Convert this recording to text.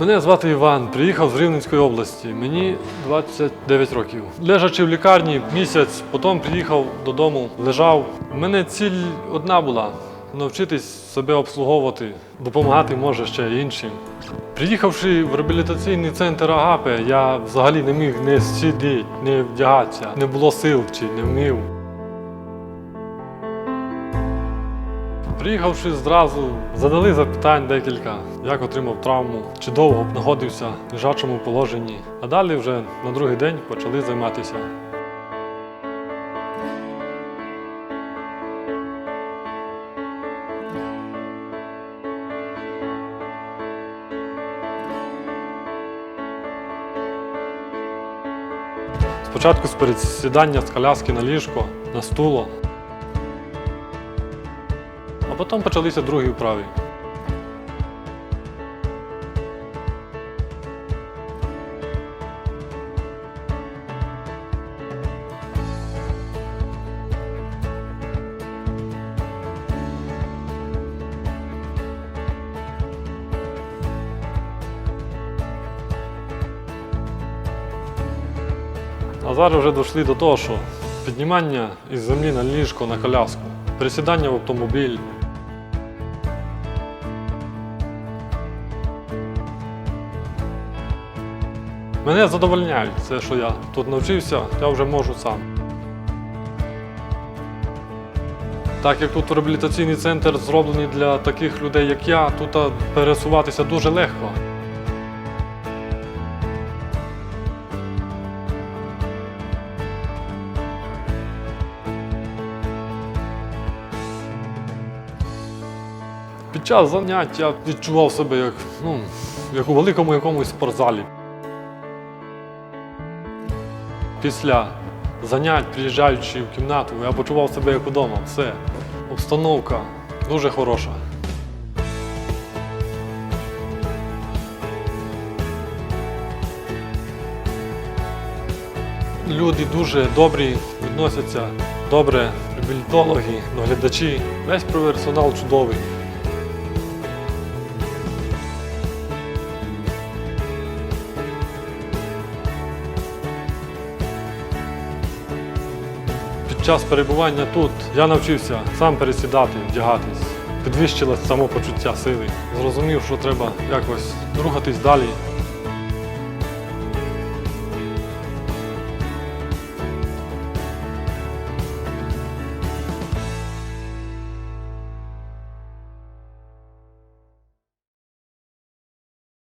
Мене звати Іван, приїхав з Рівненської області. Мені 29 років. Лежачи в лікарні місяць, потім приїхав додому, лежав. У мене ціль одна була навчитись себе обслуговувати, допомагати може ще іншим. Приїхавши в реабілітаційний центр Агапе, я взагалі не міг не сидіти, не вдягатися, не було сил чи не вмів. Приїхавши зразу, задали запитань декілька, як отримав травму, чи довго знаходився в лежачому положенні. А далі вже на другий день почали займатися. Спочатку з пересідання з коляски на ліжко, на стуло, потім почалися другі вправи. А зараз вже дійшли до того, що піднімання із землі на ліжко на коляску, пересідання в автомобіль. Мене задовольняють це, що я тут навчився, я вже можу сам. Так як тут реабілітаційний центр зроблений для таких людей, як я, тут пересуватися дуже легко. Під час занять я відчував себе як, ну, як у великому якомусь спортзалі. Після занять, приїжджаючи в кімнату, я почував себе як удома. Все. Обстановка дуже хороша. Люди дуже добрі, відносяться добре, реабілітологи, доглядачі. Весь персонал чудовий. Час перебування тут я навчився сам пересідати, вдягатись, підвищилось самопочуття сили. Зрозумів, що треба якось рухатись далі,